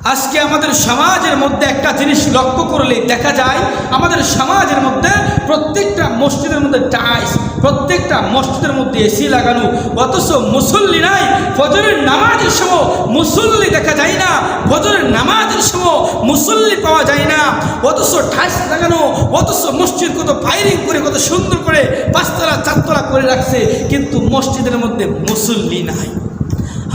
আজকে আমাদের সমাজের মধ্যে একটা জিনিস লক্ষ্য করলে দেখা যায়, আমাদের সমাজের মধ্যে প্রত্যেকটা মসজিদের মধ্যে টাইস প্রত্যেকটা মসজিদের মধ্যে এসি লাগানো, অথচ মুসল্লি নাই, ফজরের নামাজের সময় মুসল্লি দেখা যায় না, ফজরের নামাজের সময় মুসল্লি পাওয়া যায় না, অথচ টাইস লাগানো, অথচ মসজিদ কত ফায়ারিং করে, কত সুন্দর করে পাঁচতলা, চারতলা করে রাখছে, কিন্তু মসজিদের মধ্যে মুসল্লি নাই।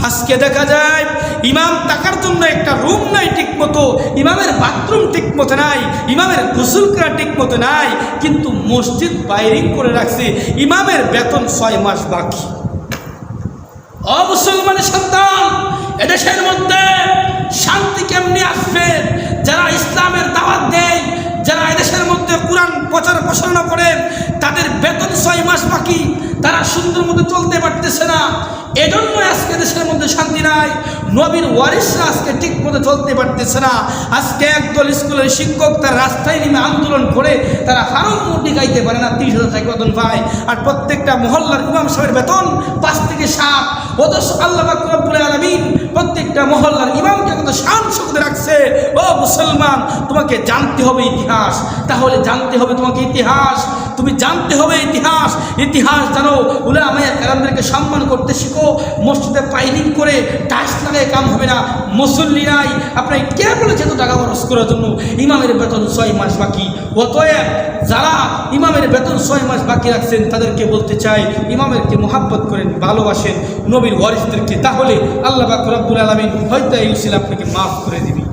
আজকে দেখা যায়, ইমাম থাকার জন্য একটা রুম নাই ঠিক মতো ইমামের বাথরুম ঠিক মতো নাই, ইমামের গোসল করা ঠিক মতো নাই, কিন্তু মসজিদ বাইরিং করে রাখছে, ইমামের বেতন ছয় মাস বাকি। অমুসলমানের সন্তান, এদেশের মধ্যে শান্তি কেমনি আসবে? যারা ইসলামের দাওয়াত দেয়, যারা এদেশের মধ্যে কোরআন প্রচার প্রসারণা করেন, তাদের বেতন ছয় মাস বাকি। তারা সুন্দর মতো চলতে পারতেছে না। এজন্য আজকে দেশের মধ্যে শান্তি নাই। নবীর ওয়ারিসরা আজকে ঠিক মতো চলতে পারতেছে না। আজকে একদল স্কুলের শিক্ষক তার রাস্তায় নেমে আন্দোলন করে তারা হারম মুটি গাইতে পারে না। তিরিশ হাজার টাকা বেতন পায় আর প্রত্যেকটা মহল্লার ইমাম সাহেবের বেতন পাঁচ থেকে সাত। অথচ আল্লাহ প্রত্যেকটা মহল্লার ইমামকে কত শান রাখছে ও মুসলমান, তোমাকে জানতে হবে ইতিহাস। তাহলে জানতে হবে তোমাকে ইতিহাস। তুমি জানতে হবে ইতিহাস। ইতিহাস জানো উলে আমায় কারামদেরকে সম্মান করতে শিখো। মসজিদে পাইলিং করে টাইস লাগায় কাম হবে না। মুসল্লি নাই আপনার কে বলেছে তো টাকা খরচ করার জন্য ইমামের বেতন ছয় মাস বাকি। অতএব যারা ইমামের বেতন ছয় মাস বাকি রাখছেন, তাদেরকে বলতে চাই, ইমামেরকে মোহাব্বত করেন, ভালোবাসেন। নবীর ওয়ারিসদেরকে। তাহলে আল্লাহ বাক রব্বুল আলমিন হয়তো এই আপনাকে মাফ করে দিবি।